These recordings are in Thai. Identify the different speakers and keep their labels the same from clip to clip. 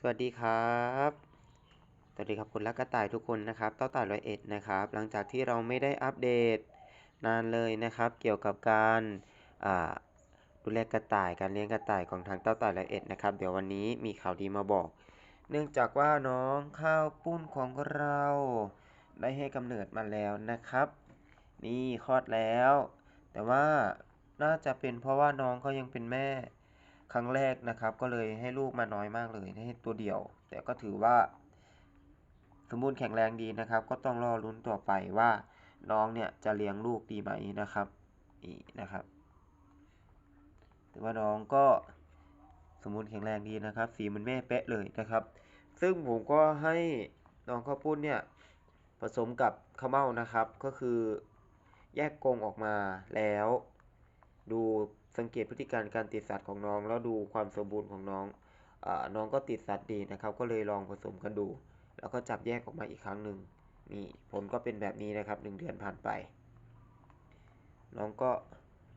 Speaker 1: สวัสดีครับ สวัสดีครับคุณรักกระต่ายทุกคนนะครับ เต้าต่ายร้อยเอ็ดนะครับ หลังจากที่เราไม่ได้อัปเดตนานเลยนะครับ เกี่ยวกับการดูแลกระต่าย การเลี้ยงกระต่ายของทางเต้าต่ายร้อยเอ็ดนะครับ เดี๋ยววันนี้มีข่าวดีมาบอก เนื่องจากว่าน้องข้าวปุ้นของเราได้ให้กำเนิดมาแล้วนะครับ นี่คลอดแล้ว แต่ว่าน่าจะเป็นเพราะว่าน้องเขายังเป็นแม่ ครั้งแรกนะครับ ก็เลยให้ลูกมาน้อยมากเลยให้ตัวเดียว แต่ก็ถือว่า สมบูรณ์แข็งแรงดีนะครับ ก็ต้องรอลุ้นต่อไปว่าน้องเนี่ยจะเลี้ยงลูกดีไหมนะครับนี่นะครับถือว่าน้องก็สมบูรณ์แข็งแรงดีนะครับ สีมือนแม่เป๊ะเลยนะครับ ซึ่งผมก็ให้น้องข้าวปุ้นเนี่ยผสมกับข้าวเม่านะครับ ก็คือแยกกรงออกมาแล้ว ดูสังเกตพฤติการการติดสัตว์ของน้อง แล้วดูความสมบูรณ์ของน้องอน้องก็ติดสัตว์ดีนะครับ ก็เลยลองผสมกันดู แล้วก็จับแยกออกมาอีกครั้งหนึ่งนี่ผลก็เป็นแบบนี้นะครับหนึ่งเดือนผ่านไป น้องก็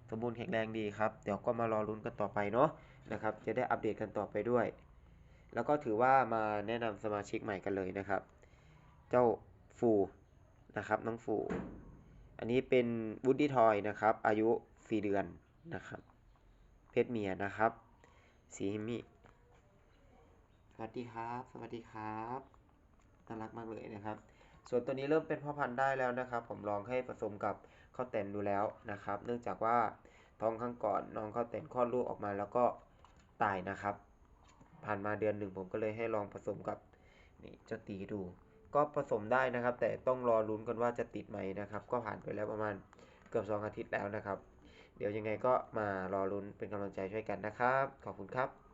Speaker 1: สมบูรณ์แข็งแรงดีครับ เดี๋ยวก็มารอลุ้นกันต่อไปเนาะนะครับ จะได้อัปเดตกันต่อไปด้วย แล้วก็ถือว่ามาแนะนำสมาชิกใหม่กันเลยนะครับ เจ้าฟูนะครับน้องฟู อันนี้เป็นวูดดี้ทอยนะครับ อายุ 4 เดือนนะครับ เพศเมียนะครับ สีหิมิสวัสดีครับ สวัสดีครับน่ารักมากเลยนะครับ ส่วนตัวนี้เริ่มเป็นพ่อพันธุ์ได้แล้วนะครับ ผมลองให้ผสมกับข้าวเตนดูแล้วนะครับ เนื่องจากว่าท้องข้างก่อนน้องข้าวเต็นคลอดลูกออกมาแล้วก็ตายนะครับ ผ่านมาเดือนหนึ่งผมก็เลยให้ลองผสมกับนี่เจ้าตีดู ก็ผสมได้นะครับ แต่ต้องรอลุ้นกันว่าจะติดไหมนะครับ ก็ผ่านไปแล้วประมาณเกือบสองอาทิตย์แล้วนะครับ เดี๋ยวยังไงก็มารอลุ้นเป็นกำลังใจช่วยกันนะครับ ขอบคุณครับ